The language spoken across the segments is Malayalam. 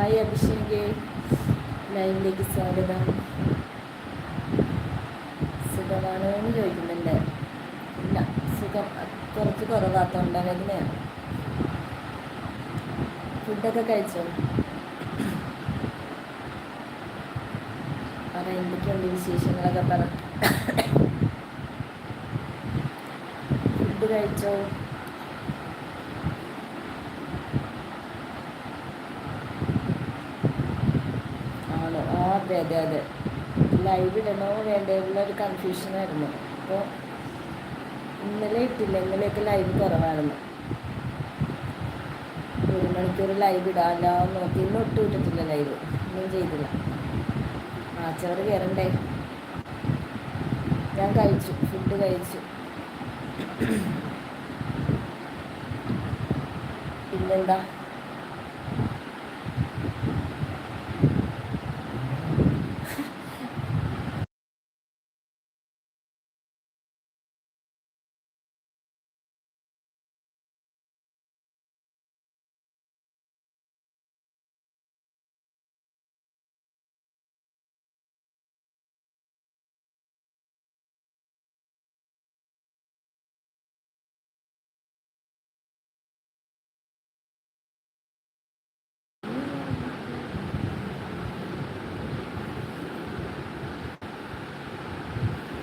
അഭിഷേക്. ലൈവിലേക്ക് സ്വാഗതം. സുഖമാണോ എന്ന് ചോദിക്കുന്നുണ്ട്. ഇല്ല സുഖം. കുറച്ച് കുറവാ തൊണ്ടവേദനയാണ് ഫുഡൊക്കെ കഴിച്ചോ? പറ എന്തൊക്കെയുണ്ട് വിശേഷങ്ങളൊക്കെ പറ. ഫുഡ് കഴിച്ചോ ആണോ ആ അതെ അതെ അതെ. ലൈവ് ഇടണോ വേണ്ടേ ഒരു കൺഫ്യൂഷനായിരുന്നു അപ്പോൾ ഇന്നലെ ഇട്ടില്ല ഇന്നലെയൊക്കെ ലൈവ് കുറവായിരുന്നു. ഒരു മണിക്കൂർ ലൈവ് ഇടാമല്ലോ നോക്കി. ഇന്ന് ഒട്ടും ഇട്ടിട്ടില്ല ലൈവ് ഒന്നും ചെയ്തില്ല. ആച്ചവർ കയറണ്ടേ ഞാൻ കഴിച്ചു ഫുഡ് കഴിച്ചു. പിന്നെന്താ?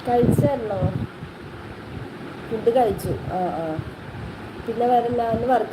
കഴിച്ചല്ലോ ഫുഡ് കഴിച്ചു. ആ ആ. പിന്നെ വരില്ല എന്ന് വർക്ക്